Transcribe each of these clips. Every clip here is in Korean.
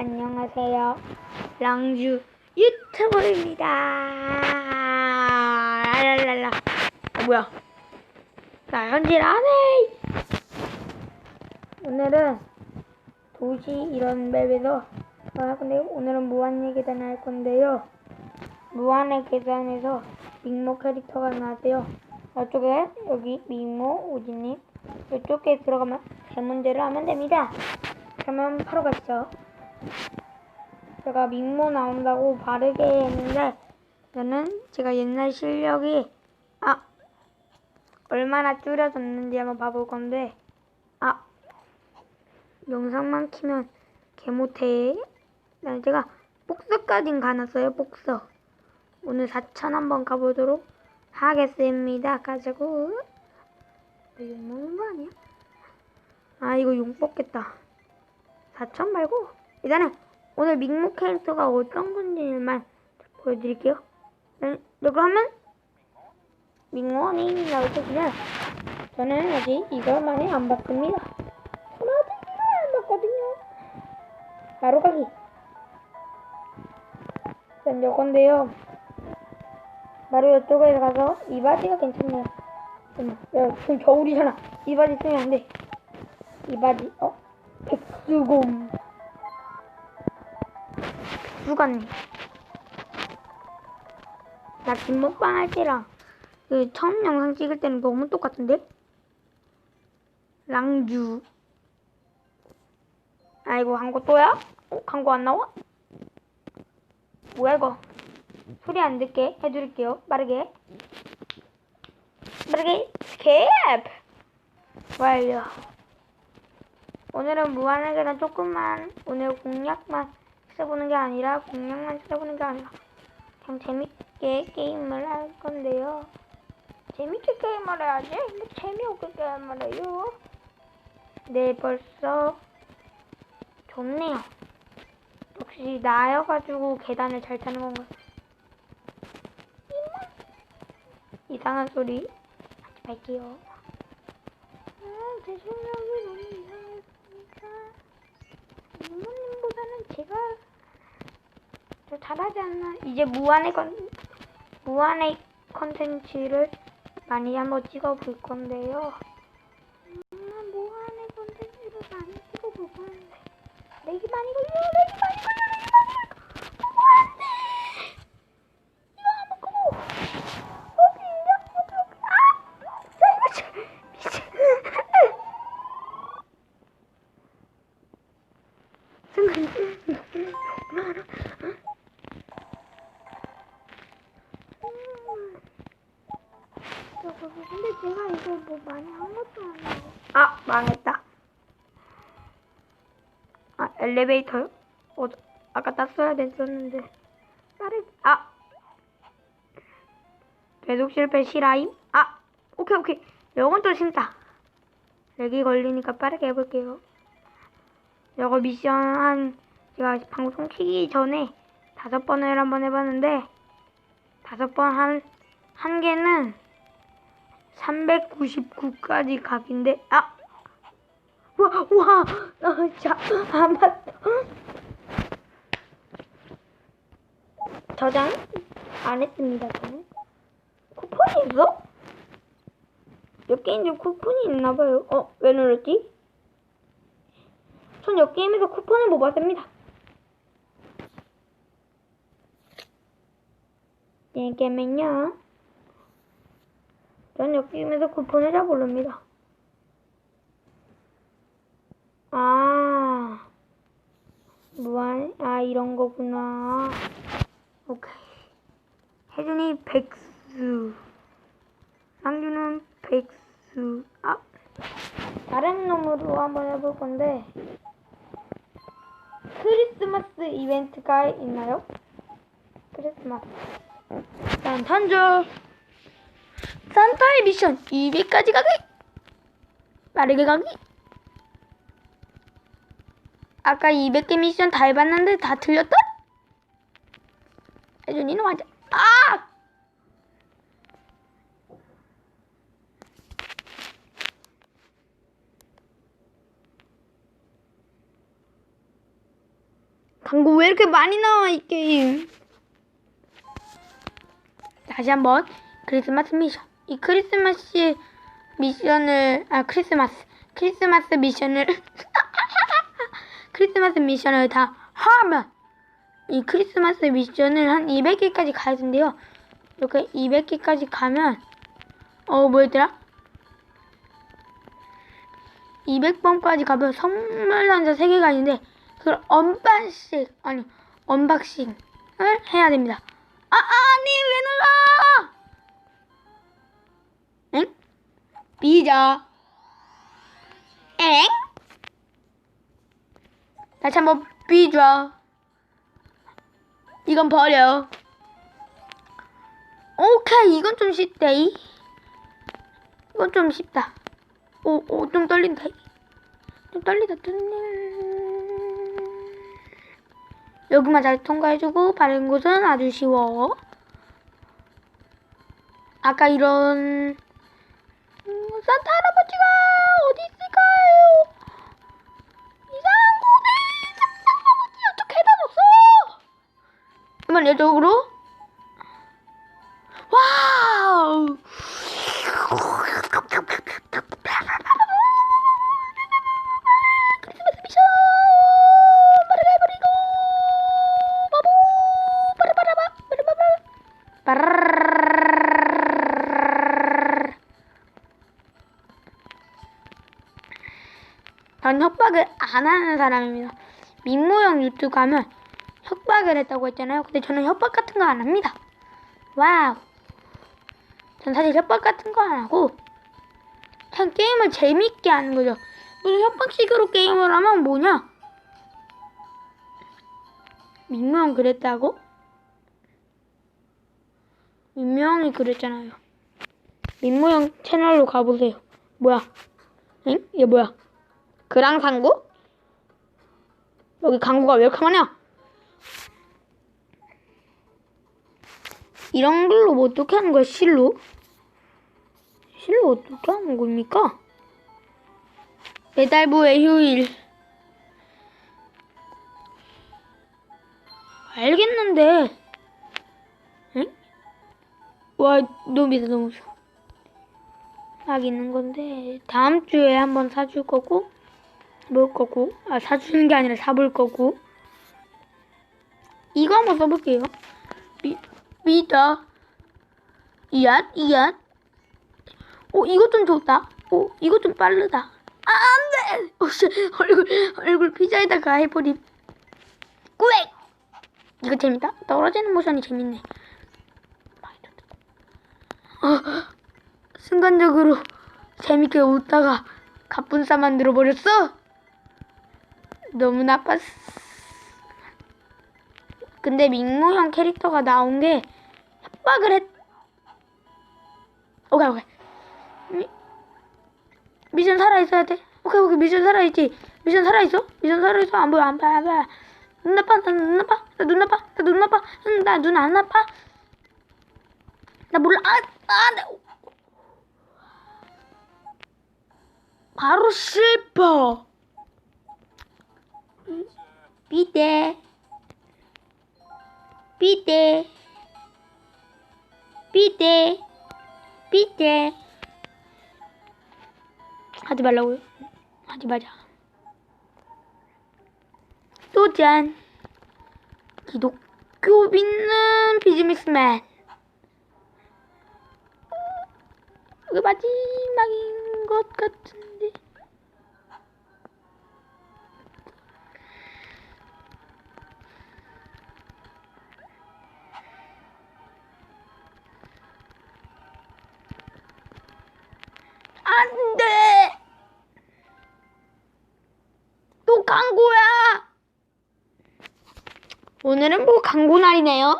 안녕하세요. 랑주 유튜버입니다. 랄랄라. 아, 뭐야? 나 현질 안 해! 오늘은 도시 이런 맵에서 할 건데요. 오늘은 무한의 계단을 할 건데요. 무한의 계단에서 민모 캐릭터가 나왔대요. 이쪽에 여기 민모 오지님 이쪽에 들어가면 제 문제를 하면 됩니다. 그러면 바로 가시죠. 제가 민모 나온다고 바르게 했는데 저는 제가 옛날 실력이 아 얼마나 줄여졌는지 한번 봐볼 건데 아 영상만 키면 개못해. 난 제가 복서까진 가놨어요 복서. 오늘 4천 한번 가보도록 하겠습니다. 가지고. 이거 용 먹는 거 아니야? 아 이거 용 뽑겠다. 4천 말고 일단은 오늘 민모 캐릭터가 어떤 건지만 보여드릴게요 네, 네 그러면 민원이 나올 때는 저는 아직 이걸 많이 안 봤습니다. 저는 아직 이걸 안 봤거든요. 바로 가기. 전 요건데요. 바로 이쪽에 가서 이 바지가 괜찮네요. 어머, 야, 지금 겨울이잖아. 이 바지 쓰면 안 돼. 이 바지, 어? 백수곰. 백수관님. 나 김먹방 할 때랑 그 처음 영상 찍을 때는 너무 똑같은데? 랑주. 아이고 광고 또야? 어, 광고 안 나와? 뭐야 이거? 소리 안 듣게 해드릴게요. 빠르게. 빠르게 스캡. 완료. 오늘은 무한하게는 조금만 오늘 공략만 써보는 게 아니라 공략만 써보는 게 아니라 그냥 재밌게 게임을 할 건데요. 재밌게 게임을 해야지. 뭐 재미없게 게임을 해요. 네, 벌써 좋네요. 역시 나여가지고 계단을 잘 타는 건가. 이상한 소리 하지 말게요. 아, 제 실력이 너무 이상했으니까 부모님보다는 제가 더 잘하지 않나. 이제 무한의 건 무한의 컨텐츠를 많이 한번 찍어볼 건데요. 엘리베이터요? 어, 아까 땄어야 됐었는데. 빠르, 아! 계속 실패 실화임? 아! 오케이, 오케이. 요건 또 신다. 렉이 걸리니까 빠르게 해볼게요. 이거 미션 한, 제가 방송 키기 전에 다섯 번을 한번 해봤는데, 다섯 번 한, 한 개는 399까지 각인데, 아! 와, 와! 아, 자, 아, 맞다. 저장 안 했습니다, 저는. 쿠폰이 있어? 몇 게임에 쿠폰이 있나봐요. 어, 왜 눌렀지? 전 몇 게임에서 쿠폰을 못 받습니다. 이게면요. 전 여기임에서 쿠폰을 잘 모릅니다. 아, 무한, 아, 이런 거구나. 오케이. 혜준이 백수. 상규는 백수. 아, 다른 놈으로 한번 해볼 건데, 크리스마스 이벤트가 있나요? 크리스마스. 난 탄저. 산타의 미션 200까지 가기 빠르게 가기 아까 200개 미션 다 해봤는데 다 틀렸다? 혜준이는 완전 아! 광고 왜 이렇게 많이 나와 이 게임 다시 한번 크리스마스 미션 이 크리스마스 미션을 아 크리스마스 크리스마스 미션을 크리스마스 미션을 다 하면 이 크리스마스 미션을 한 200개까지 가야 된대요. 이렇게 200개까지 가면 어 뭐였더라? 200번까지 가면 선물 남자 3개가 있는데 그걸 언반씩 아니 언박싱을 해야 됩니다. 아 아니 왜 놀라 엥? 비자 엥? 다시 한번 삐져. 이건 버려. 오케이, 이건 좀 쉽대. 이건 좀 쉽다. 오, 오, 좀 떨린다. 좀 떨리다, 떨리 여기만 잘 통과해주고, 바른 곳은 아주 쉬워. 아까 이런, 산타 할아버지! 잠깐만 이쪽으로 와우 협박을 안 하는 사람입니다. 민모형 유튜브 가면 협박을 했다고 했잖아요. 근데 저는 협박 같은 거 안 합니다. 와우. 전 사실 협박 같은 거 안 하고 그냥 게임을 재밌게 하는 거죠. 무슨 협박식으로 게임을 하면 뭐냐? 민모형 그랬다고? 민모형이 그랬잖아요. 민모형 채널로 가보세요. 뭐야? 응? 이게 뭐야? 그랑 상구? 여기 광고가 왜 이렇게 많냐? 이런 걸로 뭐 어떻게 하는 거야, 실로? 실로 어떻게 하는 겁니까? 배달부의 휴일. 알겠는데. 응? 와, 너무 비싸, 너무 비싸. 막 있는 건데, 다음 주에 한번 사줄 거고, 먹을 거고, 아, 사주는 게 아니라 사볼 거고. 이거 한번 써볼게요. 미, 미다. 이앗, 이앗. 오, 이거 좀 좋다. 오, 이거 좀 빠르다. 아, 안 돼! 오, 씨, 얼굴, 얼굴 피자에다가 해버림. 꾸액! 이거 재밌다. 떨어지는 모션이 재밌네. 어, 순간적으로 재밌게 웃다가 가뿐싸 만들어 버렸어. 너무 나빴어. 근데 민모 형 캐릭터가 나온 게 협박을 했. 오케이 오케이. 미, 미션 살아 있어야 돼. 오케이 오케이 미션 살아 있지. 미션 살아 있어? 미션 살아 있어? 안 보여 안 보여 안 보여. 눈 나빠 나눈 나빠 나눈 나빠 나눈 나빠 나눈안 나빠. 나 몰라 아아 나. 바로 실버. 비대. 비대. 비대. 비대. 하지 말라고요? 하지 말자. 도전. 기독교 믿는 비즈니스맨. 이게 마지막인 것 같은 오늘은 뭐 광고 날이네요.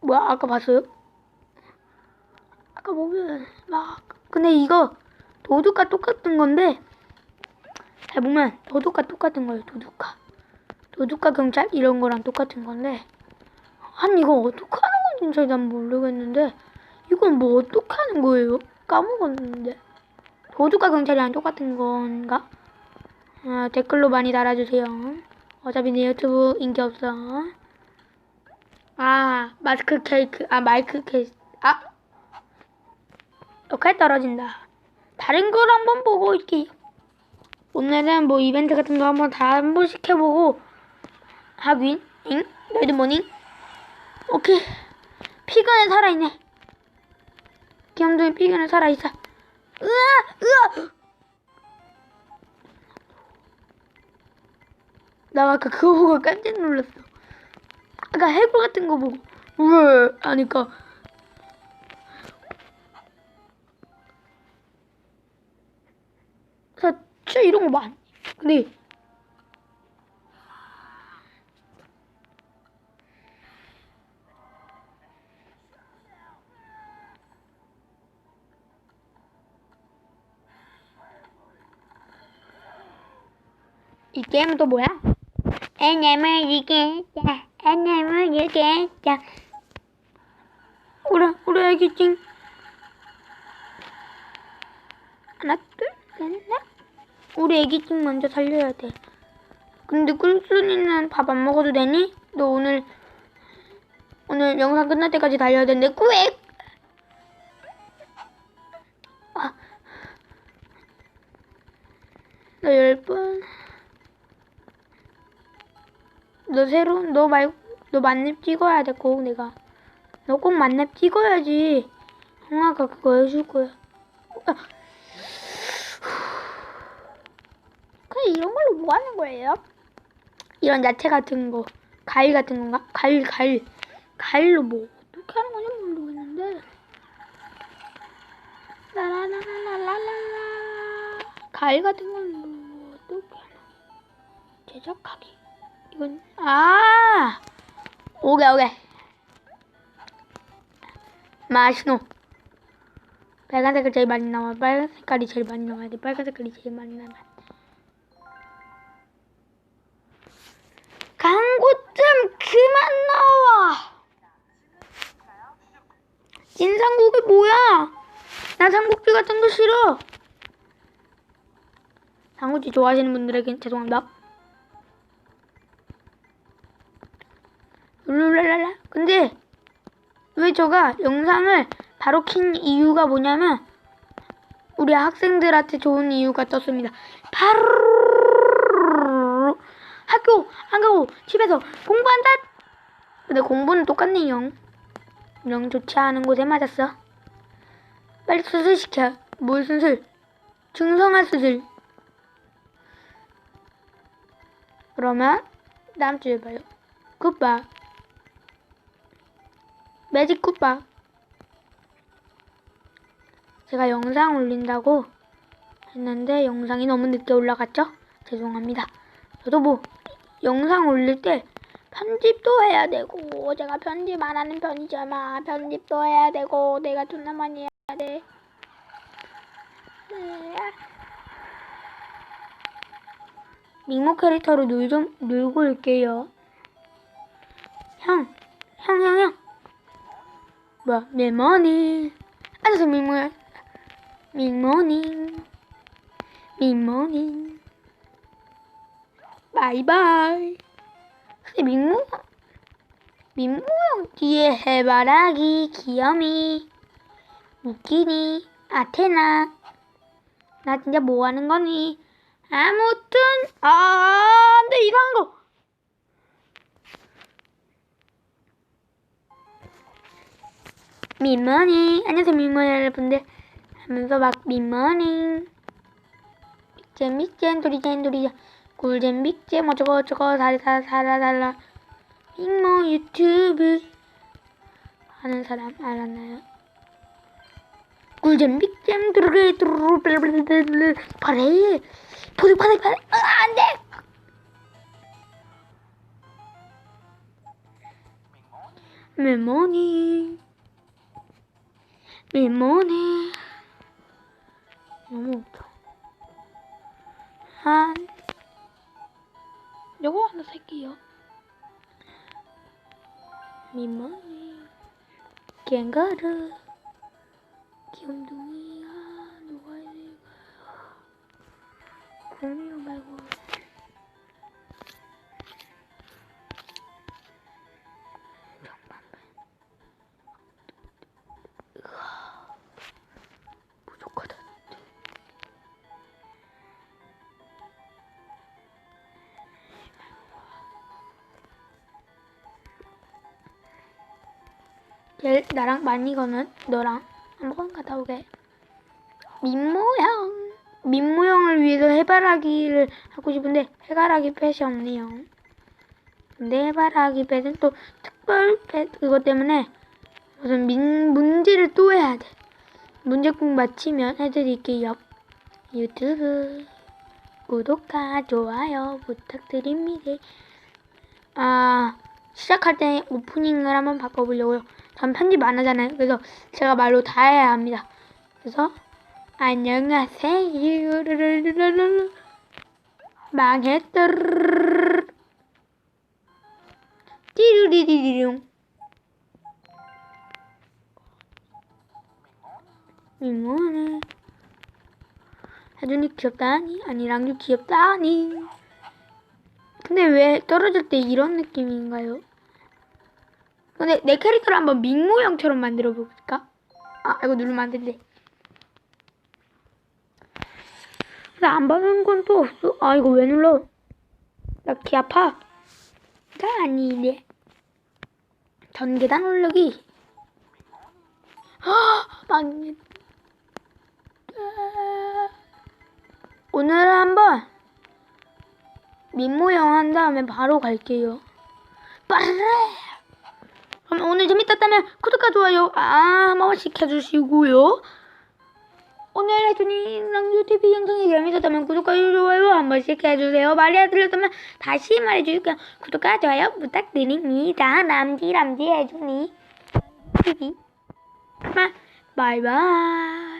뭐야, 아까 봤어요? 아까 보면, 막, 근데 이거 도둑과 똑같은 건데, 잘 보면 도둑과 똑같은 거예요, 도둑과. 도둑과 경찰 이런 거랑 똑같은 건데 한 이거 어떻게 하는 건지 잘 난 모르겠는데 이건 뭐 어떻게 하는 거예요? 까먹었는데. 도둑과 경찰이랑 똑같은 건가? 아, 댓글로 많이 달아주세요. 어차피 내 유튜브 인기 없어. 아, 마스크 케이크, 아, 마이크 케이크, 아. 역할 떨어진다. 다른 걸 한번 보고 올게요. 오늘은 뭐 이벤트 같은 거 한번 다 한 번씩 해보고 하긴, 잉? 뭐니? 오케이. 피근에 살아있네. 귀염둥이 피근에 살아있어. 으아! 으아! 나 아까 그거 보고 깜짝 놀랐어. 아까 해골 같은 거 보고 우와 하니까 나 진짜 이런 거 많이. 근데 게임은 또 뭐야? 안녕을 이겠다. 안녕을 이겠다. 우리 우리 애기 찡. 하나 둘셋 넷. 우리 애기 찡 먼저 살려야 돼. 근데 꿀순이는 밥 안 먹어도 되니? 너 오늘 오늘 영상 끝날 때까지 달려야 되는데 꾸액. 아. 너열 번. 너 새로 너 말고 너 만렙 찍어야 돼 꼭 내가. 너 꼭 만렙 찍어야지. 형아가 그거 해줄 거야. 아. 근데 이런 걸로 뭐 하는 거예요? 이런 야채 같은 거 과일 같은 건가? 과일 과일 과일로 뭐 어떻게 하는 건지 모르겠는데. 라라라라라라라. 과일 같은 걸로 어떻게 하나? 제작하기 이건 아! 오게 오게 마시노 빨간 색깔 제일 많이 나와. 빨간 색깔이 제일 많이 나와야 돼. 빨간 색깔이 제일 많이 나와. 광고 좀 그만 나와. 진상국이 뭐야? 나 삼국지 같은 거 싫어. 삼국지 좋아하시는 분들에겐 죄송합니다 룰랄랄라. 근데 왜 제가 영상을 바로 킨 이유가 뭐냐면 우리 학생들한테 좋은 이유가 떴습니다. 바로 학교 안 가고 집에서 공부한다. 근데 공부는 똑같네요. 영 좋지 않은 곳에 맞았어. 빨리 수술 시켜. 뭘 수술? 중성화 수술. 그러면 다음 주에 봐요. 굿바이. 매직 굿바. 제가 영상 올린다고 했는데 영상이 너무 늦게 올라갔죠? 죄송합니다. 저도 뭐 영상 올릴 때 편집도 해야 되고 제가 편집 안 하는 편이잖아. 편집도 해야 되고 내가 존나 많이 해야 돼. 밍모 캐릭터로 놀 좀 놀고 올게요. 형, 형, 형, 형. 뭐야, 밀모닝. 앉아서 밀모야. 밀모닝. 밀모닝. 바이바이. 근데 민모, 민모 형 뒤에 해바라기, 귀염이, 웃기니, 아테나. 나 진짜 뭐 하는 거니? 아무튼, 아, 근데 이상한 거. 민머닝 안녕하세요 민머닝 여러분들 하면서 막 민머닝 빅잼 빅잼 도리잼 도리잼 꿀잼 빅잼 어쩌고 어쩌고 살라 살라 살라 민모 유튜브 하는 사람 알았나요? 꿀잼 빅잼 두르르 두르르 파래 파래 파래 파래 아 안돼 민머닝 밀모네 너무 웃겨. 한. 요거 하나 살게요. 밀모네 갱가르 귀염둥이야 누가 있을까요? 구미호 말고 얘 나랑 많이 거는 너랑 한번 갔다 오게. 민모형 민모형을 위해서 해바라기를 하고 싶은데 해바라기 펫이 없네요. 근데 해바라기 펫은 또 특별 펫 그것 때문에 무슨 민, 문제를 또 해야 돼. 문제 꼭 맞히면 해드릴게요. 유튜브 구독과 좋아요 부탁드립니다. 아 시작할 때 오프닝을 한번 바꿔보려고요. 전 편집 안 하잖아요. 그래서 제가 말로 다 해야 합니다. 그래서 안녕하세요. 망했다. 띠루리리리룡. 이모네. 하준이 귀엽다니 아니랑도 귀엽다니. 근데 왜 떨어질 때 이런 느낌인가요? 근데 내 캐릭터를 한번 민모형처럼 만들어 볼까? 아 이거 누르면 안 된대. 근데 안 받는 건또 없어. 아 이거 왜 눌러? 나 귀 아파. 가 아니네. 전계단 올르기. 망했. 오늘 한번 민모형 한 다음에 바로 갈게요. 빠르르. 그럼 오늘 재밌었다면 구독과 좋아요 아, 한 번씩 해주시고요. 오늘 해준이랑 유튜브 영상이 재밌었다면 구독과 좋아요 한 번씩 해주세요. 말이 안 들렸다면 다시 말해줄게요. 구독과 좋아요 부탁드립니다. 남지 남지 해준이 TV. 바이바이.